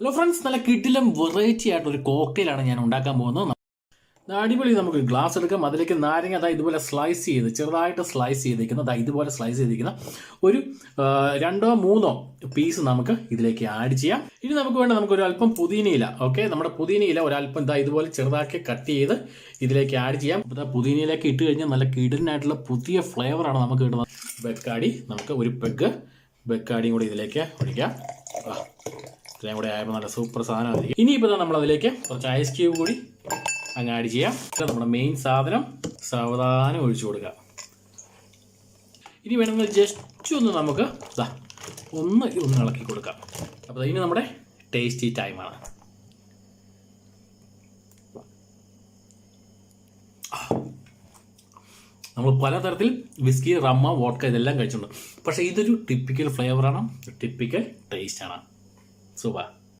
Hello friends നല്ല കിടിലം variety ആയിട്ടുള്ള ഒരു കോക്ടെയിലാണ് ഞാൻ ഉണ്ടാക്കാൻ പോകുന്നത്. അടിപൊളി നമുക്ക് ഗ്ലാസ് എടുക്കാം. അതിലേക്ക് നാരങ്ങ അതായത് ഇതുപോലെ സ്ലൈസ് ചെയ്ത് ചെറുതായിട്ട് സ്ലൈസ് ചെയ്തിരിക്കുന്ന അതായത് ഇതുപോലെ സ്ലൈസ് ചെയ്തിരിക്കുന്ന ഒരു രണ്ടോ മൂന്നോ പീസ് നമുക്ക് ഇതിലേക്ക് ആഡ് ചെയ്യാം. ഇനി നമുക്ക് വേണ്ട നമുക്ക് ഒരു അല്പം പുതിനയില ഓക്കെ നമ്മുടെ പുതിനയില ഒരല്പം ഇതാ ഇതുപോലെ ചെറുതാക്കി കട്ട് ചെയ്ത് ഇതിലേക്ക് ആഡ് ചെയ്യാം. അപ്പോൾ പുതിനയിലേക്ക് ഇട്ട് കഴിഞ്ഞാൽ നല്ല കിടലിനായിട്ടുള്ള പുതിയ ഫ്ലേവറാണ് നമുക്ക് കിട്ടുന്നത്. ബെക്കാടി നമുക്ക് ഒരു പെഗ് ബെക്കാടിയും കൂടി ഇതിലേക്ക് ഒഴിക്കാം. ഇത്രയും കൂടെ ആയപ്പോൾ നല്ല സൂപ്പർ സാധനമായിരിക്കും. ഇനിയിപ്പോൾ നമ്മൾ അതിലേക്ക് കുറച്ച് ഐസ് ക്യൂബ് കൂടി അങ്ങ് ആഡ് ചെയ്യാം. നമ്മുടെ മെയിൻ സാധനം. സാവധാനം ഒഴിച്ചു കൊടുക്കുക. ഇനി വേണമെങ്കിൽ ജസ്റ്റ് ഒന്ന് നമുക്ക് ഒന്ന് ഒന്ന് ഇളക്കി കൊടുക്കാം. അപ്പോൾ ഇനി നമ്മുടെ ടേസ്റ്റി ടൈമാണ് നമ്മൾ പലതരത്തിൽ വിസ്കി റമ്മ വോട്ട ഇതെല്ലാം കഴിച്ചിട്ടുണ്ട്. പക്ഷേ ഇതൊരു ടിപ്പിക്കൽ ഫ്ലേവറാണ് ടിപ്പിക്കൽ ടേസ്റ്റാണ് 是吧。